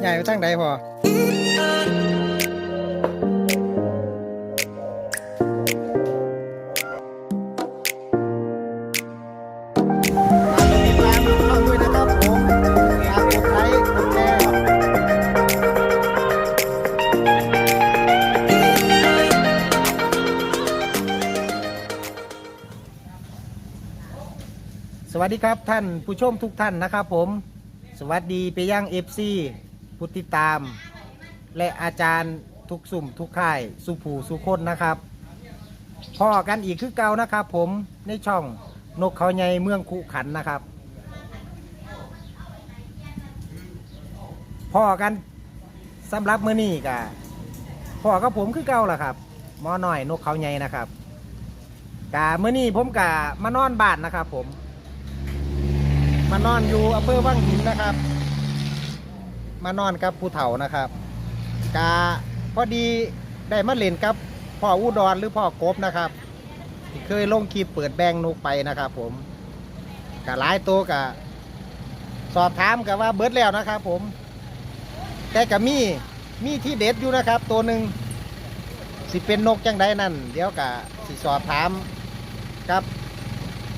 ใหญ่ไปทางใดพอสวัสดีครับท่านผู้ชมทุกท่านนะครับผม สวัสดีไปยังเอฟซี ผู้ติดตาม และอาจารย์ทุกสุ่มทุกค่ายสุผูสุคนนะครับพ่อกันอีกคือเก่านะครับ ผมในช่องนกเขาใหญ่เมืองคุขันนะครับพ่อกันสำหรับมื้อนี้กะพ่อกับผมคือเก่าล่ะครับมอหน่อยนกเขาใหญ่นะครับกะมื้อนี้ผมกะมานอนบ้านนะครับ ผม มานอนอยู่อำเภอวังหินนะครับ มานอนกับผู้เฒ่านะครับกาพอดีได้มาเล่นกับพ่ออุดรหรือพ่อกบนะครับที่เคยลงคลิปเปิดแบงนกไปนะครับ ผมกะหลายตัวกะสอบถามกับว่าเบิดแล้วนะครับ ผม แต่กะมีมีที่เด็ดอยู่นะครับ ตัวหนึ่งสิเป็นนกจังไดนั่น เดี๋ยวกะสิสอบถามกับ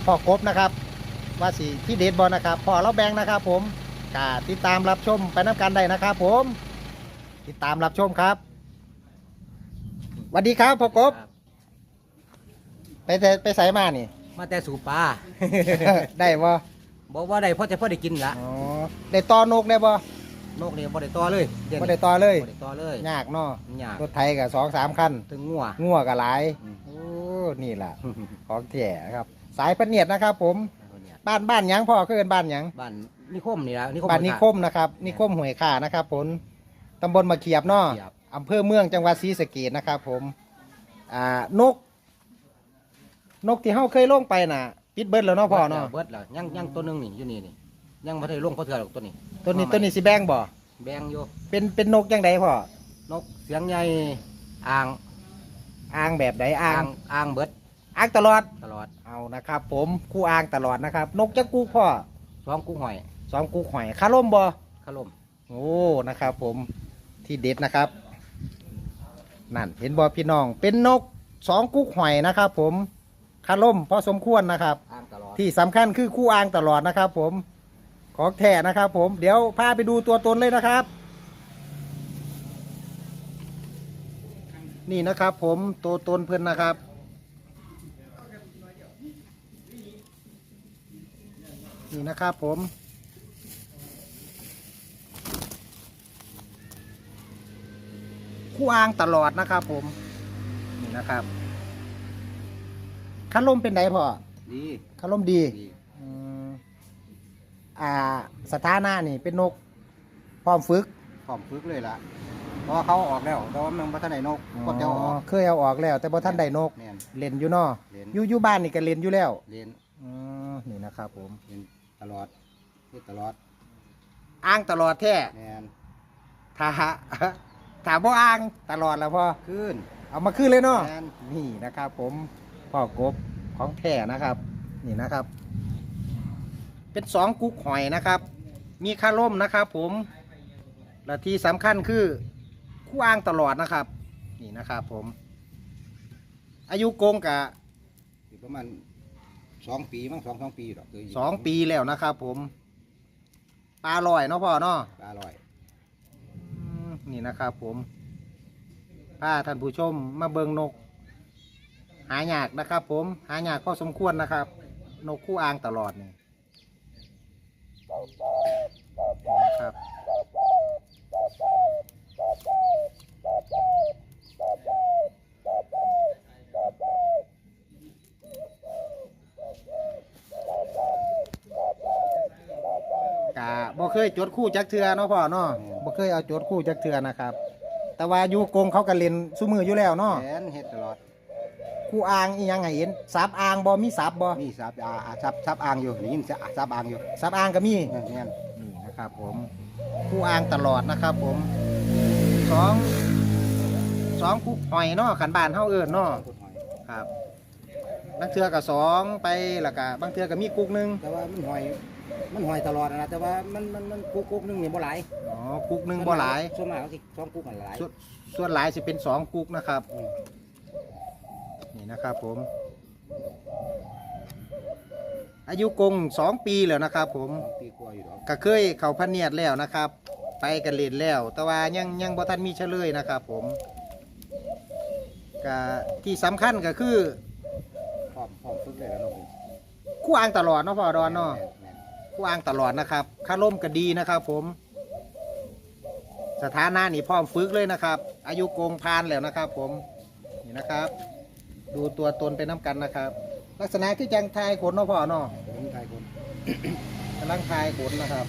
พ่อกบนะครับ ว่าสิที่เด็ดบอลนะครับพอเราแบงนะครับ ผม กาติดตามรับชมไปน้ำกันได้นะครับผม ติดตามรับชมครับสวัสดีครับพ่อกบ ไปแต่ไปใส่มานี่ มาแต่สู่ปลา ได้บ่บอกว่าได้เพราะจะพอได้กินละอ๋อได้ต่อนกได้บ่นกเนี่ยบ่ได้ต่อเลยเยวบ่นี้ได้ต่อเลยบ่ได้ต่อเลยยากเนาะมันยากรถไทยกับสองสามคันถึงงัว งัวกับหลายอืม โอ้นี่ล่ะ ของแถ่ครับ สายพะเนียดนะครับ ผมเนี่ยบ้านบ้านหยังพ่อคือเป็นบ้านหยังบ้าน นิคมนี่ละนิคม บ้านนิคมนะครับ นิคมห้วยข่านะครับผมตำบลมะเขียบเนาะเขียบ อำเภอเมืองจังหวัดศรีสะเกษนะครับ ผมอ่านก นกที่เฮาเคยลงไปน่ะ ปิดเบิดแล้วเนาะพ่อเนาะเบิดแล้วยังยังตัวหนึงนี่อยู่นี่นี่ยังบ่ได้ลงเพราะเถื่อหรอกตัวนี้ตัวนี้ตัวนี้สิแบ่งบ่แบงอยู่เป็นเป็นนกจังไดพ่อนกเสียงใหญ่อ่างอ่างแบบใดอ่าอ่างงอ่างเบิดอ่างตลอด ตลอดเอานะครับ ผมคู่อ่างตลอดนะครับ นกจักกูพ่อสองกุ้งหอย สองกูหอยคาร่มบ่ขลมโอ้นะครับผมที่เด็ดนะครับ นั่นเห็นบ่พี่น้อง เป็นนกสองกุ๊กหอยนะครับ ผมคาร่มพอสมควรนะครับอ่างตลอดที่สำคัญคือคู่อ่างตลอดนะครับ ผมของแท้นะครับ ผมเดี๋ยวพาไปดูตัวตนเลยนะครับ นี่นะครับ ผมตัวตนเพื่อนนะครับนี่นะครับผม คู่อ่างตลอดนะครับผมนี่นะครับคันลมเป็นไดพ่อดีคันลมดีดีอืมอ่าสถานะนี่เป็นนก พร้อมฝึก พร้อมฝึกเลยล่ะเพราะว่าเขาออกแล้วแต่ว่ามันบ่ทันได้นกก็จะเอาออกเคยเอาออกแล้ว แต่บ่ท่านได้นก แม่นเล่นอยู่เนาะเล่นอยู่อยู่บ้านนี่ก็เล่นอยู่แล้วเรียนอืมนี่นะครับผม เรียนตลอดเรียนตลอดอ้างตลอดแท้แม่นถ้า ถ้าบ่อ้างตลอดแล้วพ่อขึ้นเอามาขึ้นเลยเนาะแม่นนี่นะครับ ผมพ่อกบของแท้นะครับ นี่นะครับ เป็นสองกุ๊กหอยนะครับ มีคาร่มนะครับ ผม และที่สำคัญคือคู่อ้างตลอดนะครับ นี่นะครับ ผม อายุกงกะอยู่ประมาณสองปีมั้งสองสองปีหรอกเคยยู่สองปีแล้วนะครับ ผมปลาลอยเนาะพ่อเนาะปลาลอยอืม นี่นะครับผมพาท่านผู้ชมมาเบิงนก หายากนะครับผมหายากพอสมควรนะครับ นกคู่อ้างตลอดนี่นะครับกะบ่เคยจดคู่จักเทือเนาะพ่อเนาะ บ่เคยเอาจดคู่จักเทือนะครับ แต่ว่าอยู่กงเขาก็เล่นซุมืออยู่แล้วเนาะแขนเฮ็ดตลอด คู่อ่างอีหยังให้เห็นสับอ่างบ่มีสับบ่มีซับอาซับซับอ่างอยู่ได้ยินซับซับอ่างอยู่สับอ่างก็มีแม่นแม่นนี่นะครับผมคู่อ่างตลอดนะครับผมสองสองคู่หอยเนาะขันบ้านเฮาเอิ้นเนาะกุดหอยครับบางเทือก็สองไปแล้วก็บางเทือก็มีกุกหนึงแต่ว่ามันหอย มันหอยตลอดนะแต่ว่ามันมันมันกุ๊กกุ๊กนึงนี่บ่หลายอ๋อกุ๊กหนึงบ่หลาย ส่วนมากสิสองกุ๊กกันหลายส่วนส่วนหลายสิเป็นสองกุ๊กนะครับ อืมนี่นะครับผม อายุกงสองปีแล้วนะครับผม สองปีกว่าอยู่ดอกก็เคยเข้าพันเนียดแล้วนะครับ ไปกันเล่นแล้ว แต่ว่ายังยังบ่ทันมีเฉลยนะครับผมก็ที่สำคัญก็คือพร้อมพร้อมฝึกเลยแล้วเนาะคู่อ้างตลอดเนาะพ่อดอนเนาะแม่ แม่คู่อ้างตลอดนะครับค่าล่มก็ดีนะครับ ผม สถานะนี่พร้อมฝึกเลยนะครับ อายุโกงพานแล้วนะครับ ผมนี่นะครับ ดูตัวตนเป็นน้ำกันนะครับ ลักษณะคือจังทายขนเนาะพ่อเนาะเป็นไทยคนกำลังทายขนนะครับ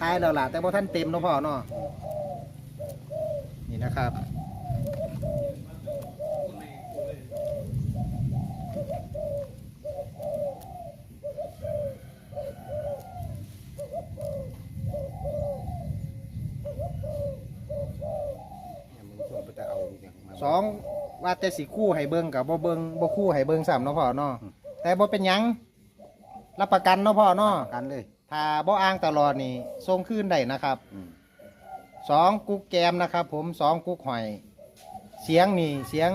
ทายแล้วล่ะแต่ว่าท่านเต็มเนาะพ่อเนาะนี่นะครับ เนี่ยมึงช่วงไปแต่เอาเนี่ยมา สองว่าแต่สิคู่ให้เบิ่งกับบ่เบิ่งบ่คู่ให้เบิ่งซ้ำเนาะพ่อเนาะอืมแต่บ่เป็นหยังรับประกันเนาะพ่อเนาะกันเลยถ้าบ่อ้างตลอดนี่ส่งคืนได้นะครับอืมสองกุ๊กแกมนะครับ ผมสองกุ๊กหอย เสียงนี่เสียง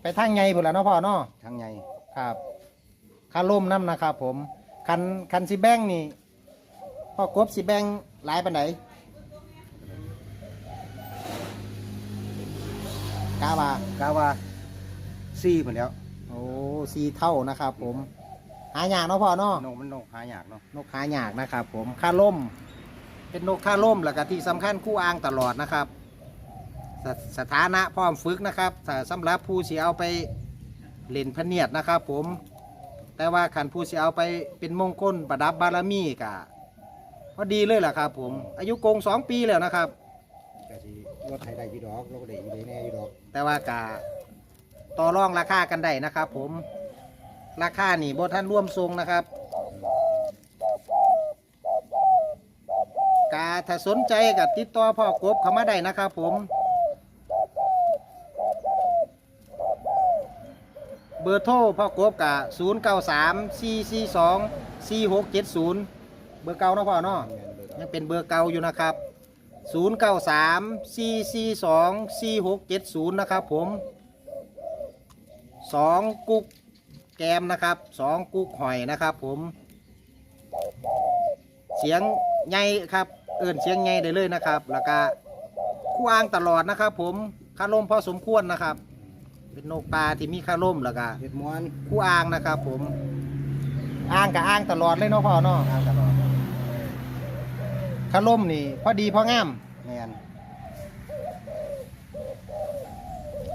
ไปทางไงพุ่นละเนาะพ่อเนาะทั้งใหญ่ครับค่าล่มน้ำนะครับ ผมคันคันสิแบ่งนี่พ่อกบสิแบ่งหลายปานไหน กาว่ากาว่าซี่หมดแล้วโอ้สีเท่านะครับ ผม หายากเนาะพ่อเนาะนกมันนกหายากเนาะนกหายากนะครับ ผมค่าล่ม เป็นนกค่าล่มแล้วก็ที่สำคัญคู่อ้างตลอดนะครับสสถานะพร้อมฝึกนะครับแต่สำหรับผู้เสียเอาไปเล่นพะเนียดนะครับ ผม แต่ว่าขันผู้เสียเอาไปเป็นมงคลประดับบารมีกะพอดีเลยล่ะครับ ผม อายุโกงสองปีแล้วนะครับ ก็สิ รถไทยได้อยู่ดอกรถก็ได้อยู่ได้แน่อยู่ดอกแต่ว่ากะต่อรองราคากันได้นะครับ ผม ราคานี่บท่านร่วมทรงนะครับกาถ้าสนใจกับติดต่อพ่อกบเข้ามาได้นะครับ ผม เบอร์โทรพ่อกบกับ0 9 3 4 4 2 4 6 7 0 เบอร์เก่าเนาะพ่อเนาะแม่นเลยดอกยังเป็นเบอร์เก่าอยู่นะครับ 0 9 3 4 4 2 4 6 7 0 นะครับผม 2 กุ๊กแกมนะครับ 2 กุ๊กหอยนะครับผม เสียงใหญ่ครับ เอินเสียงใหญ่ได้เลยนะครับ แล้วก็คู่อ้างตลอดนะครับผมคาร่มพอสมควรนะครับ เป็นนกปลาที่มีคาร่มแล้วก็เฮ็ดม้วนคู่อ้างนะครับผม อ้างกับอ้างตลอดเลยเนาะพ่อเนาะทางตลอด คาร่มนี่พอดีพองามแม่น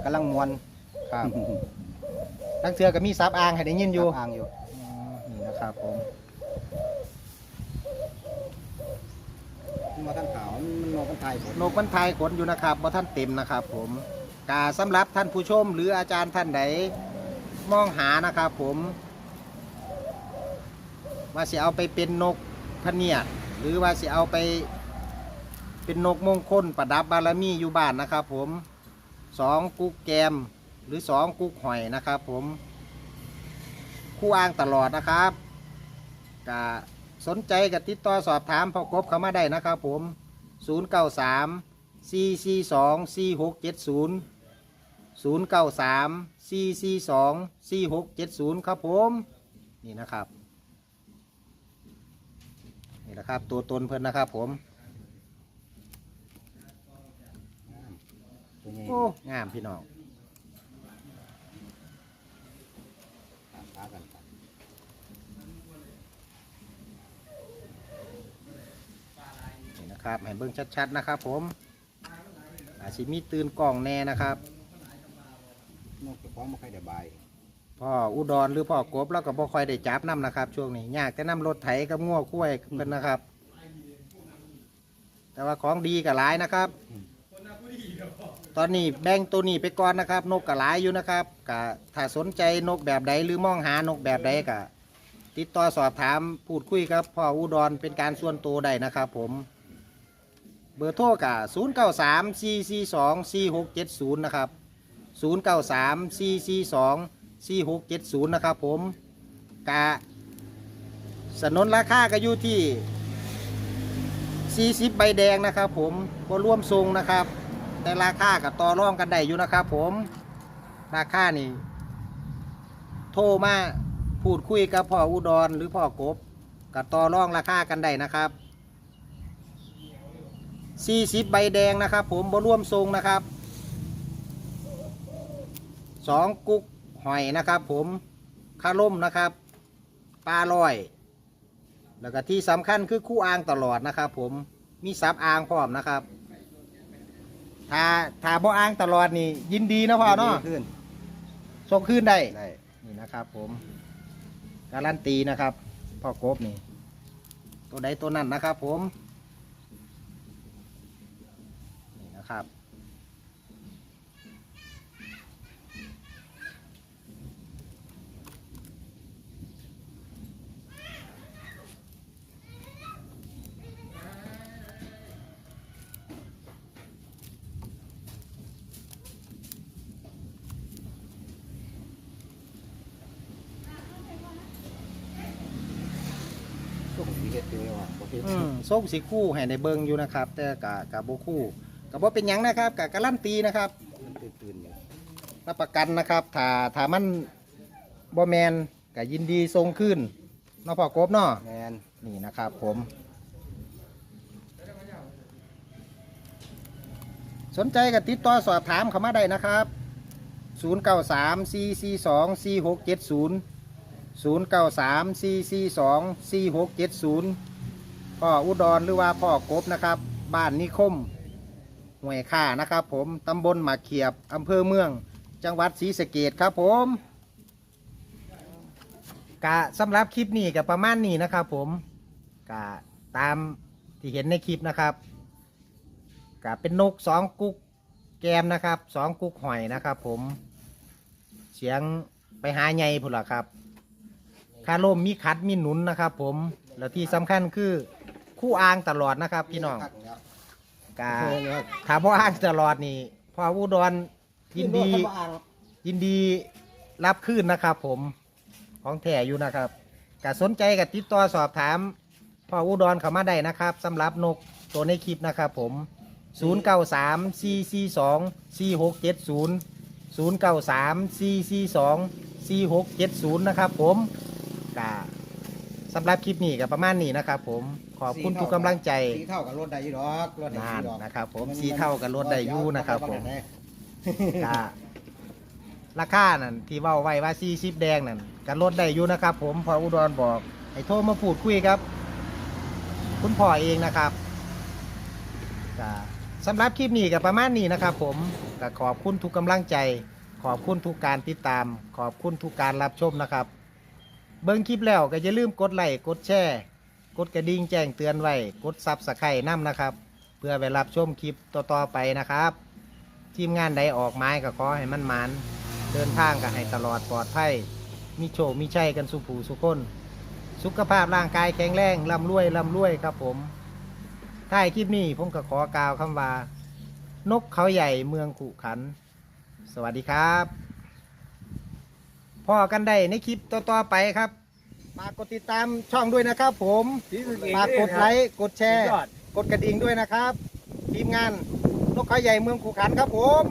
กำลังม้วนครับนักเสือก็มีซับอ้างให้ได้ยินอยู่อ่างอยู่อืมนี่นะครับผมมันมาท่านขาวมันนกมันไทยผมนกมันทายขนอยู่นะครับบ่ท่านเต็มนะครับ ผมกาสำหรับท่านผู้ชม หรืออาจารย์ท่านใดมองหานะครับ ผมว่าสิเอาไปเป็นนกพะเนียด หรือว่าสิเอาไป เป็นนกมงคลประดับบารมีอยู่บ้านนะครับผมสองกุ๊กแกมหรือสองกุ๊กหอยนะครับผมคู่อ้างตลอดนะครับกาสนใจกับติดต่อสอบถามพอกบเข้ามาได้นะครับผม 0 9 3 4 4 2 4 6 7 0 0 9 3 4 4 2 4 6 7 0 ครับผม นี่นะครับ นี่นะครับ ตัวตนเพิ่นนะครับ ผมตัวใหญ่โอ้งามพี่น้องขากันนี่นะครับให้เบิ่งชัดๆนะครับ ผมอาจสิมีตื่นกล่องแน่นะครับนกเจะคล้าของมาใครได้บาย พ่ออุดรหรือพ่อกบแล้วก็บ่ค่อยได้จับน้ำนะครับ ช่วงนี้ยากแต่น้ำรถไถกับง้อคุ้ยเพิ่นนะครับ แต่ว่าของดีกับหลายนะครับ ตอนนี้แบ่งตัวนี้ไปก่อนนะครับ นกกับหลายอยู่นะครับกะถ้าสนใจนกแบบใดหรือมองหานกแบบใดกะติดต่อสอบถามพูดคุยกับพ่ออุดรเป็นการส่วนตัวได้นะครับ ผม เบอร์โทรกะ0 9 3 4 4 2 4 6 7 0นะครับ0 9 3 4 4 2 4 6 7 0นะครับผมกะสนนราคาก็อยู่ที่ 40 ใบแดงนะครับ ผมก็ร่วมทรงนะครับ แต่ราคากับต่อรองกันได้อยู่นะครับ ผมราคานี่โทรมาพูดคุยกับพ่ออุดรหรือพ่อกบกับต่อรองราคากันได้นะครับ 40 ใบแดงนะครับ ผมบร่วมทรงนะครับสองกุ๊ก หอยนะครับ ผมคาล่มนะครับปลาลอย แล้วก็ที่สำคัญคือคู่อ่างตลอดนะครับ ผมมีซับอ่างพร้อมนะครับถ้าถ้าบ่อ่างตลอดนี่ยินดีนะพ่อเนาะขึ้นส่งคืนได้ได้นี่นะครับ ผมการันตีนะครับพ่อกบนี่ ตัวใดตัวนั้นนะครับ ผมนี่นะครับ ช่วงสีเฮ็ด อยู่เลยว่ะบ่เฮ็ดอืมส่งสีคู่ให้ในเบิงอยู่นะครับ แต่กะกะโบคู่กะบ่เป็นหยังนะครับกะการันตีนะครับมันตื่นๆอยู่รับประกันนะครับถ้าถ้ามันบ่แมนกะยินดีทรงขึ้นเนาะพ่อกบเนาะแมนนี่นะครับ ผม สนใจกับติดต่อสอบถามเข้ามาได้นะครับ 093 442 4670 093 442 4670 พ่ออุดรหรือว่าพ่อกบนะครับ บ้านนิคมห่วยค่านะครับ ผมตำบลหมากเขียบอำเภอเมือง จังหวัดศรีสะเกดครับผมกะสำหรับคลิปนี้กับประมาณนี้นะครับ ผมกะตามที่เห็นในคลิปนะครับกะเป็นนกสองกุ๊กแกมนะครับสองกุ๊กหอยนะครับ ผม เสียงไปหาใหญ่พุ่นละครับคาร่มมีคัดมีหนุนนะครับ ผมแล้วที่สำคัญคือ คู่อ้างตลอดนะครับ พี่น้องพักแล้วกาถ้าพ่ออ้างตลอดนี่พ่ออุดรยินดีขึ้รถเข้ามาอ่างยินดีรับคืนนะครับ ผมของแท้อยู่นะครับกสนใจกับติดต่อสอบถามพ่ออุดรเข้ามาได้นะครับสำหรับนกตัวในคลิปนะครับ ผม 0 9 3 4 4 2 4 6 7 0 0 9 3 4 4 2 4 6 7 0 นะครับ ผมกา สำหรับคลิปนี้ก็ประมาณนี้นะครับผมขอบคุณทุกกำลังใจสีเท่ากับรถได้อยู่ดอกรถได้นานอยู่ดอกนะครับ ผมสีเท่ากับรถได้อยูนะครับผมก็ราคานั่นที่เว้าไว้ว่า40แดงนั่นก็ลดได้อยู่นะครับ ผมพออุดรบอกให้โทรมาพูดคุยครับ คุณพ่อเองนะครับก็สำหรับคลิปนี้ก็ประมาณนี้นะครับ ผมก็ขอบคุณทุกกำลังใจ ขอบคุณทุกการติดตาม ขอบคุณทุกการรับชมนะครับ เบิ้งคลิปแล้วก็อย่าลืมกดไลค์กดแชร์กดกระดิ่งแจ้งเตือนไว้กดซับสไครต์น้ำนะครับ เพื่อไปรับชมคลิปต่อๆไปนะครับ ทีมงานใดออกไม้ก็ขอให้มันมานเดินทางก็ให้ตลอดปลอดภัยมีโชคมีชัยกันสุผูสุคนสุขภาพร่างกายแข็งแรงร่ำรวยร่ำรวยครับผมท้ายคลิปนี้ผมก็ขอกล่าวคำว่า นกเขาใหญ่เมืองขุขัน สวัสดีครับ พอกันได้ในคลิปต่อๆไปครับฝากกดติดตามช่องด้วยนะครับ ผมฝากกดไลค์กดแชร์ กดกระดิ่งด้วยนะครับ ทีมงานนกขาใหญ่เมืองขุขันครับผม